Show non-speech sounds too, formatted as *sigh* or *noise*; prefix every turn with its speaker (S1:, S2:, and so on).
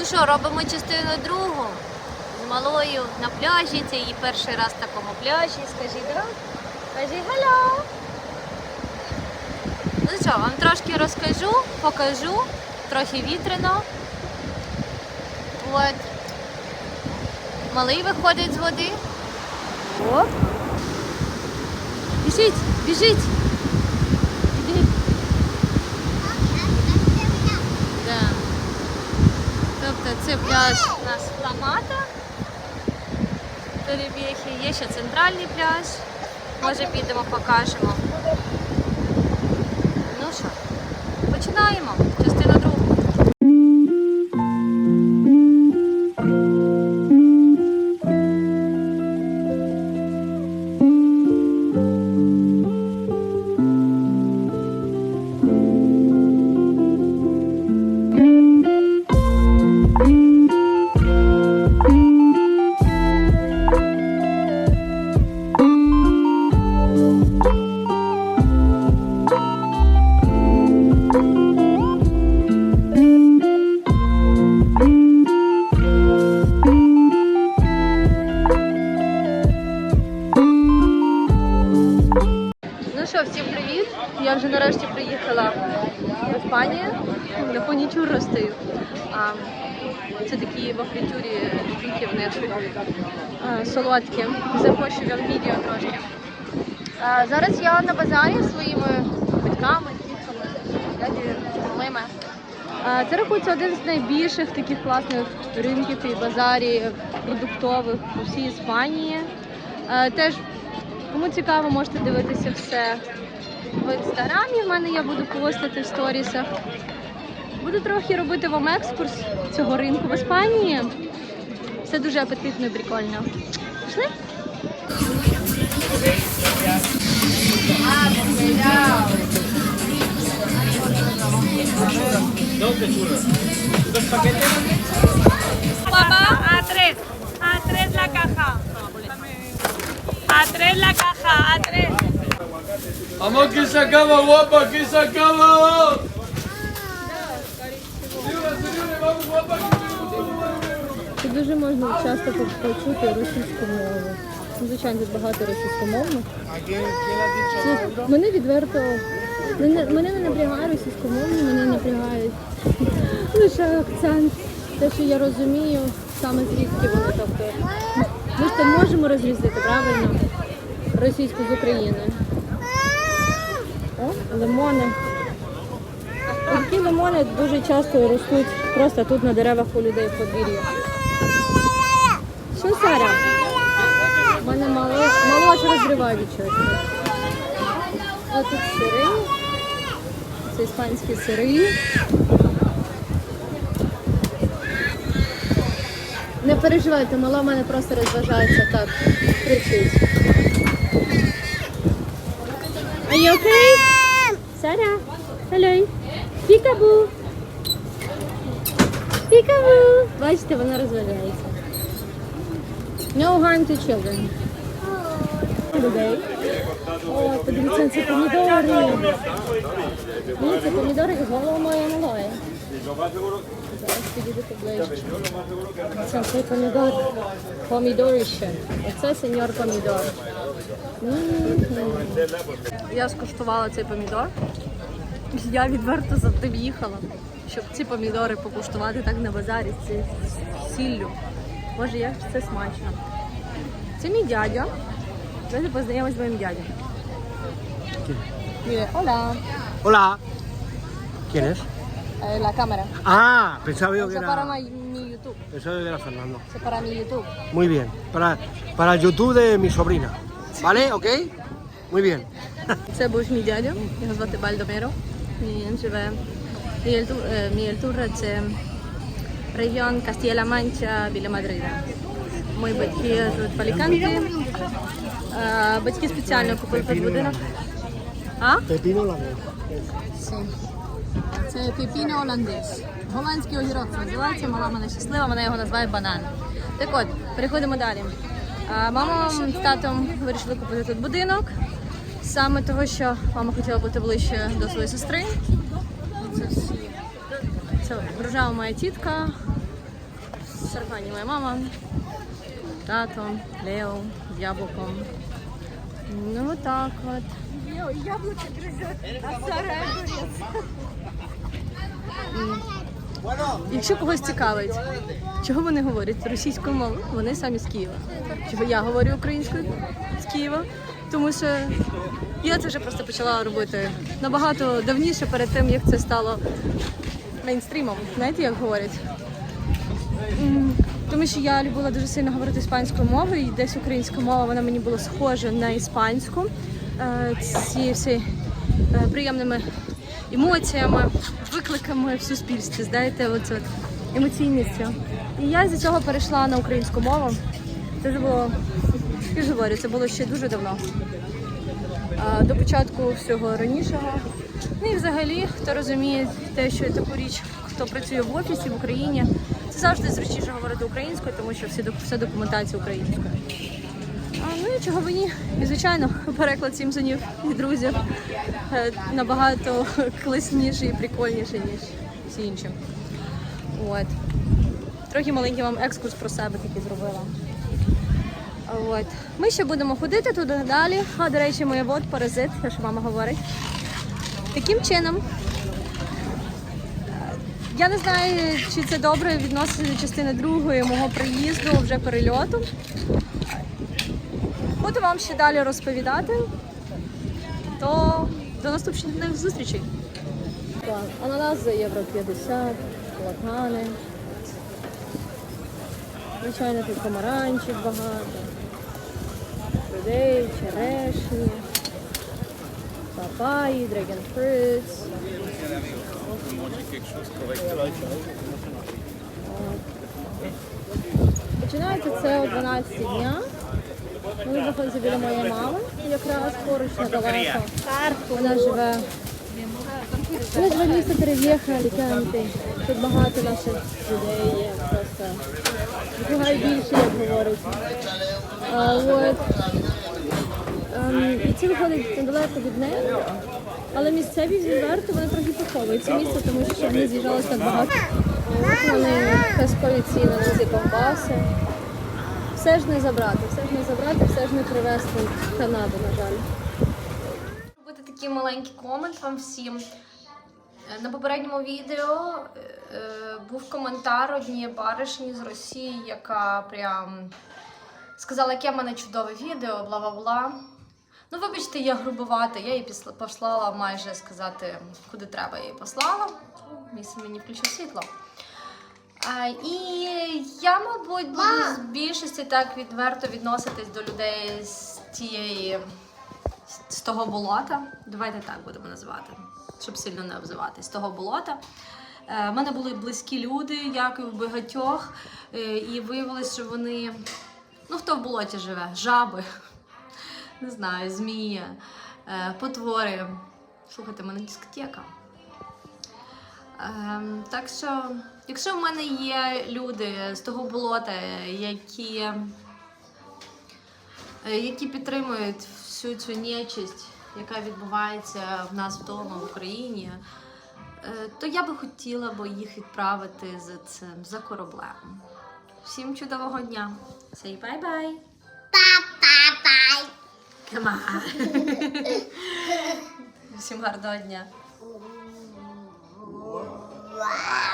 S1: Ну що, робимо частину другу з малою на пляжі. Це її перший раз в такому пляжі. Скажи, да? Кажи hello. Ну що, вам трошки розкажу, покажу, трохи вітряно. От. Малий виходить з води. Оп. Біжіть, біжіть. Іди. Да. Тобто це пляж у нас Ламата. Теребєхи. Є ще центральний пляж. Може підемо, покажемо. Ну що, починаємо. Що, всім привіт! Я вже нарешті приїхала в Іспанію на фонічур стою. Це такі в фритюрі тільки в них а, солодкі. Запущу вам відео трошки. Зараз я на базарі зі своїми батьками, дітками, дядею, малими. Це рахується один з найбільших таких класних ринків і базарів продуктових у всій Іспанії. Теж Кому цікаво, можете дивитися все в інстаграмі. В мене я буду постити в сторісах. Буду трохи робити вам екскурс цього ринку в Іспанії. Все дуже апетитно і прикольно. Пішли?
S2: Papá, A tres la caja, a tres.
S3: Vamos que se acaba, guapa, que se acaba. Señora, vamos, guapa, que
S1: дуже можна часто почути російську мову. Ну, Звичайно, тут багато російськомовних. Це мене відверто. Мене, мене не напрягає російськомовні, мене напрягають лише акцент. Те, що я розумію, саме звідки вони. Тобто, ми ж там можемо розрізнити правильно російську з України. Лимони. Такі лимони дуже часто ростуть просто тут на деревах у людей в подвір'ї. Що, Сара? У мене мало, мало аж чогось. А тут сири. Це іспанські сири. Не переживайте, мала в мене просто розважається так. Кричить. Are you okay? Сара, hello. Пікабу. Пікабу. Бачите, вона розважається. No harm to children. Людей. О, подивіться ці помідори. Дивіться, помідори з голову моєї малої. Це цей помідор. Помідорище. Оце сеньор помідор. Я скуштувала цей помідор. Я відверто за тим їхала, щоб ці помідори покуштувати так на базарі з сіллю. Боже, як це смачно. Це мій дядя. Давайте познайомимось з моїм дядем. Mire, hola.
S4: Hola. ¿Quién es?
S1: Eh, la cámara.
S4: Ah, pensaba yo que
S1: Eso para
S4: era,
S1: mi, mi YouTube.
S4: pensaba yo que era Fernando.
S1: Eso para mi YouTube.
S4: Muy bien. Para, para el YouTube de mi sobrina. ¿Vale? ¿Ok? Muy bien.
S1: Це був мій дядя, його звати Бальдоміро. І він живе. Мієльтур, е, Мієльтурра це регіон Кастієла Манча біля Мадрида. Мої батьки живуть в Аліканті. Е, Батьки спеціально купили тут будинок. А?
S4: Pepino la
S1: Сі. Це піпіно оландес. Голландський огірок це називається. Мама мене щаслива, вона його називає банан. Так от, переходимо далі. А, Мама з татом вирішили купити тут будинок. Саме того, що мама хотіла бути ближче до своєї сестри. Це всі. Це дружава моя тітка, в моя мама, тато, Лео яблуком. Ну так от.
S2: Яблоко грызет, а Сара огурец.
S1: Якщо когось цікавить, чого вони говорять російською мовою, вони самі з Києва. Чого я говорю українською з Києва, тому що я це вже просто почала робити набагато давніше перед тим, як це стало мейнстрімом. Знаєте, як говорять? Тому що я любила дуже сильно говорити іспанською мовою, і десь українська мова вона мені була схожа на іспанську. Е, Ці всі е, приємними емоціями, викликами в суспільстві, знаєте, оце емоційністю. І я з цього перейшла на українську мову. Це вже було, я ж говорю, це було ще дуже давно. До початку всього ранішого. Ну і взагалі, хто розуміє те, що таку річ, хто працює в офісі в Україні, це завжди зручніше говорити українською, тому що всі вся документація українською. Ну і чого б ні? І звичайно, переклад Сімпсонів і друзів е, набагато класніший і прикольніший, ніж всі інші. От. Трохи маленький вам екскурс про себе такий зробила. От. Ми ще будемо ходити туди далі. А, до речі, моя вот паразит, те, що мама говорить. Таким чином. Я не знаю, чи це добре відноситься до частини другої мого приїзду, вже перельоту. Буду вам ще далі розповідати. То до наступних зустрічей. Ананас за євро 50, лакани. Звичайно, тут помаранчів багато. Людей, черешні, папаї, драгонфрутс. Починається це о 12 дня. Ми знаходимося біля моєї мами, якраз поруч недалеко. Вона живе. Ми два місяці переїхали Аліканти. Тут багато наших людей є, просто допомагає більше, як говорить. А, от. Ем, і це виходить недалеко від неї. Але місцеві відверто вони трохи поховують це місце, тому що вони з'їжджалося так багато. Вони казкові ціни на ці ковбаси. Все ж не забрати, все ж не забрати, все ж не привезти в Канаду, на жаль. Робити такий маленький комент вам всім. Е, На попередньому відео е, е, був коментар однієї баришні з Росії, яка прям сказала, яке в мене чудове відео, бла бла бла. Ну, вибачте, я грубувата, я післа- послала майже сказати, куди треба, я їй послала. Місце мені включив світло. А, і я, мабуть, буду з більшості так відверто відноситись до людей з тієї з того болота. Давайте так будемо називати, щоб сильно не обзивати. З того болота. Е, в мене були близькі люди, як і в багатьох, е, і виявилось, що вони. Ну, хто в болоті живе? Жаби, *laughs* не знаю, змії, е, потвори. Слухайте, мене дискотека. Ем, так що, якщо в мене є люди з того болота, які, е, які підтримують всю цю нечисть, яка відбувається в нас вдома в Україні, е, то я би хотіла би їх відправити за цим за кораблем. Всім чудового дня! Say bye-bye! On! *laughs* Всім гарного дня!
S5: Wow.